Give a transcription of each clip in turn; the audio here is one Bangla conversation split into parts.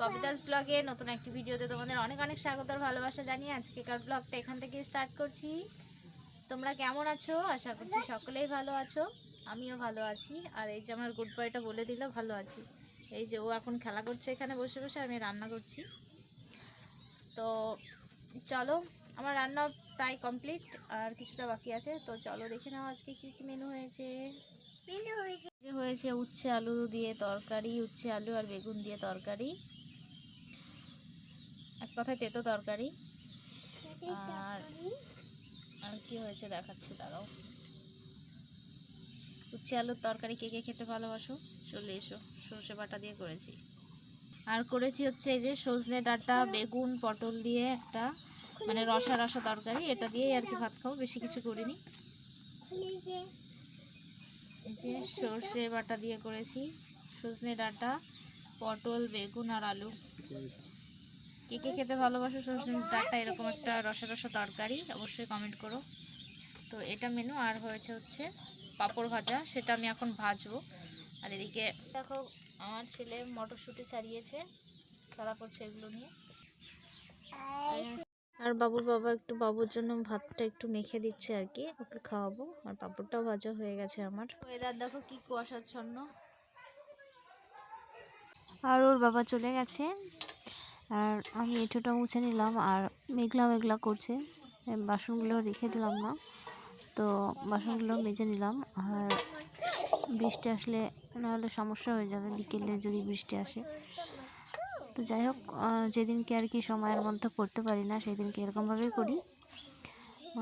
কবিতাস ব্লগে নতুন একটি ভিডিওতে তোমাদের অনেক অনেক স্বাগত আর ভালোবাসা জানিয়ে আজকেকার ব্লগটা এখান থেকে স্টার্ট করছি। তোমরা কেমন আছো? আশা করছি সকলেই ভালো আছো। আমিও ভালো আছি। আর এই যে আমার গুড বয়টা বলে দিল ভালো আছি। এই যে ও এখন খেলা করছে এখানে বসে বসে আমি রান্না করছি। তো চলো আমার রান্না প্রায় কমপ্লিট আর কিছুটা বাকি আছে। তো চলো দেখে নাও আজকে কি কি মেনু হয়েছে। যে হয়েছে উচ্ছে আলু দিয়ে তরকারি উচ্ছে আলু আর বেগুন দিয়ে তরকারি। কথায় তেতো তরকারি। আর আর কি হয়েছে দেখাচ্ছি দাঁড়াও। উচ্ছে আলুর তরকারি কে কে খেতে ভালোবাসো? চলে এসো সর্ষে বাটা দিয়ে করেছি। আর করেছি হচ্ছে এই যে সজনে ডাঁটা বেগুন পটল দিয়ে একটা মানে রসা রসা তরকারি। এটা দিয়েই আর কি ভাত খাব বেশি কিছু করিনি। এই যে সর্ষে বাটা দিয়ে করেছি। সজনে ডাঁটা পটল বেগুন আর আলু। কে কে খেতে ভালোবাসো সজনে ডাঁটা এরকম একটা রসা রসা তরকারি, অবশ্যই কমেন্ট করো। তো এটা মেনু আর হয়েছে হচ্ছে পাঁপড় ভাজা, সেটা আমি এখন ভাজবো। আর এদিকে দেখো, আমার ছেলে মটরশুঁটি ছাড়িয়েছে, খেলা করছে এগুলো নিয়ে। আর বাবুর বাবা একটু, বাবুর জন্য ভাতটা একটু মেখে দিচ্ছে আর কি, ওকে খাওয়াবো। আর পাঁপড়টাও ভাজা হয়ে গেছে আমার। ওয়েদার দেখো কি কুয়াশাচ্ছন্ন। আর ওর বাবা চলে গেছে। আর আমি এঁঠোটা মুছে নিলাম আর মেঘলা মেঘলা করছে। বাসনগুলো রেখে দিলাম না। তো বাসনগুলো মেজে নিলাম আর বৃষ্টি আসলে নাহলে সমস্যা হয়ে যাবে বিকেলে যদি বৃষ্টি আসে। তো যাই হোক যেদিনকে আর কি সময়ের মধ্যে করতে পারি না সেদিনকে এরকমভাবেই করি।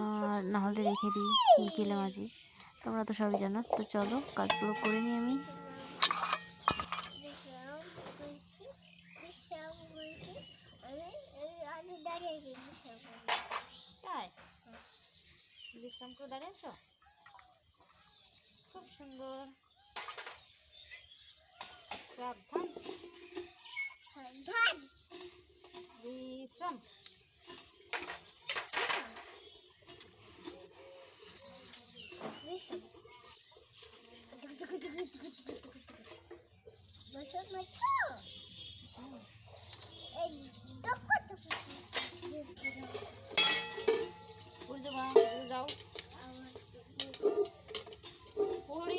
আর না হলে রেখে দিই বিকেলে মাঝে। তোমরা তো সবই জানো। তো চলো, কাজগুলো করে নিই আমি। বিশ্রাম করে দাঁড়িয়েছ? খুব সুন্দর। সাবধান। বিশ্রাম। যাও উড়ে যাও উড়ে যাও। পড়ে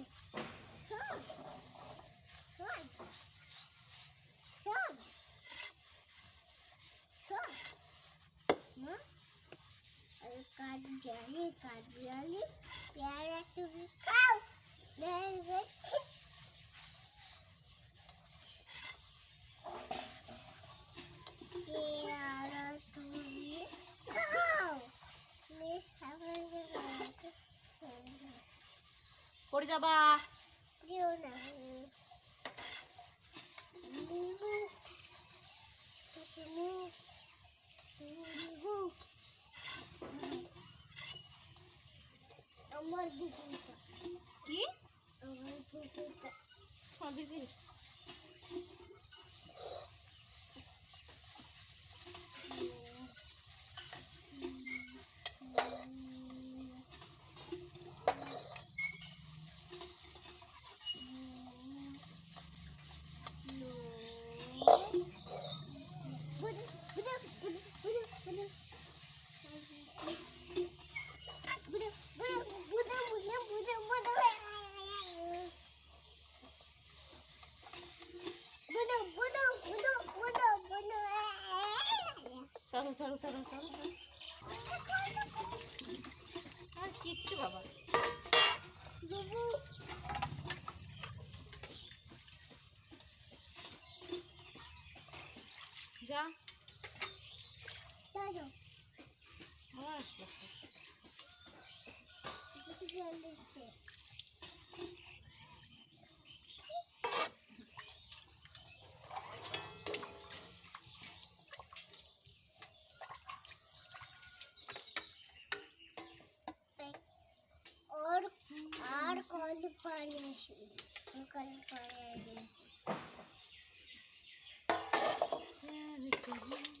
Oh. পড়ে যাবা। আমার কি? আমার sarıl sarıl sarıl. Ha gitti baba. Baba. Can. Dadım. Ağaç bakın. Güzel bir şey. Yukarı paylaşıyor. Yukarı paylaşıyor. Yukarı paylaşıyor.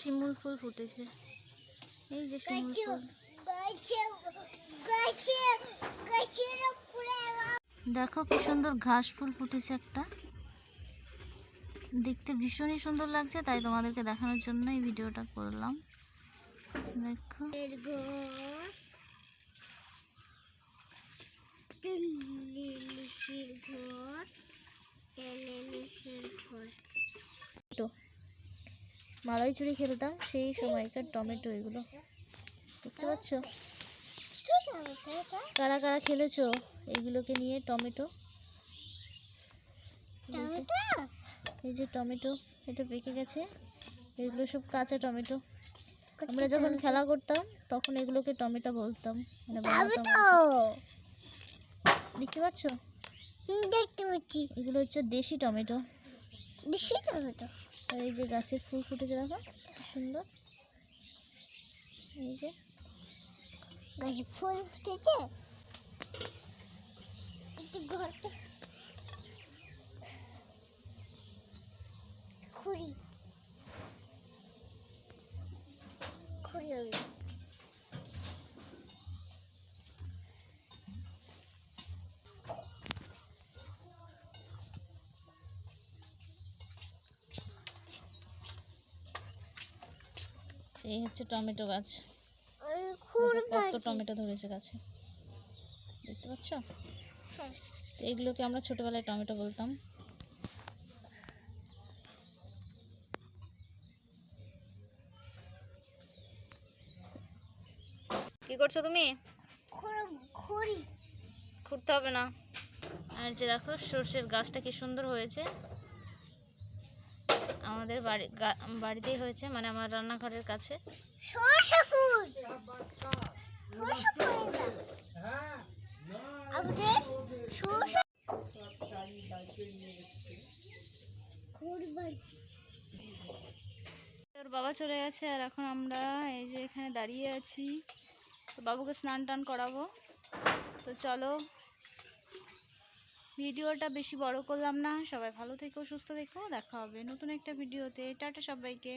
শিমুল ফুল ফুটেছে। এই যে শিমুল ফুল। দেখো কি সুন্দর ঘাস ফুল ফুটেছে একটা। দেখতে ভীষণই সুন্দর লাগছে তাই তোমাদেরকে দেখানোর জন্য এই ভিডিওটা করলাম। দেখো। মালাই চুরি খেলতাম সেই সময়কার টমেটো এগুলো। দেখতে পাচ্ছ? কারা কারা খেলেছো? এগুলোকে নিয়ে টমেটো। এই যে- টমেটো এটা পেকে গেছে। এগুলো সব কাঁচা টমেটো। আমরা যখন খেলা করতাম তখন এগুলোকে টমেটো বলতাম। মানে দেখতে পাচ্ছ? দেখতে পাচ্ছি। এগুলো হচ্ছে দেশি টমেটো। দেশি টমেটো? আর এই যে গাছের ফুল ফুটেছে, দেখো সুন্দর। এই যে গাছে ফুল ফুটেছে। ঘরটা খুঁড়ি হবে এই হচ্ছে টমেটো গাছ। কত টমেটো ধরেছে গাছে। দেখতে পাচ্ছ? হ্যাঁ। তো এগুলোকে আমরা ছোটবেলায় টমেটো বলতাম। কি করছ তুমি? খুঁড়তে হবে না। আর যে দেখো সর্ষের গাছটা কি সুন্দর হয়েছে। আমাদের বাড়ি বাড়িতেই হয়েছে মানে আমার রান্নাঘরের কাছে। ওর বাবা চলে গেছে আর এখন আমরা এই যে এখানে দাঁড়িয়ে আছি। তো বাবুকে স্নান টান করাবো। তো চলো ভিডিওটা বেশি বড় করলাম না। সবাই ভালো থেকো, সুস্থ থেকো। দেখা হবে নতুন একটা ভিডিওতে। টাটা সবাইকে।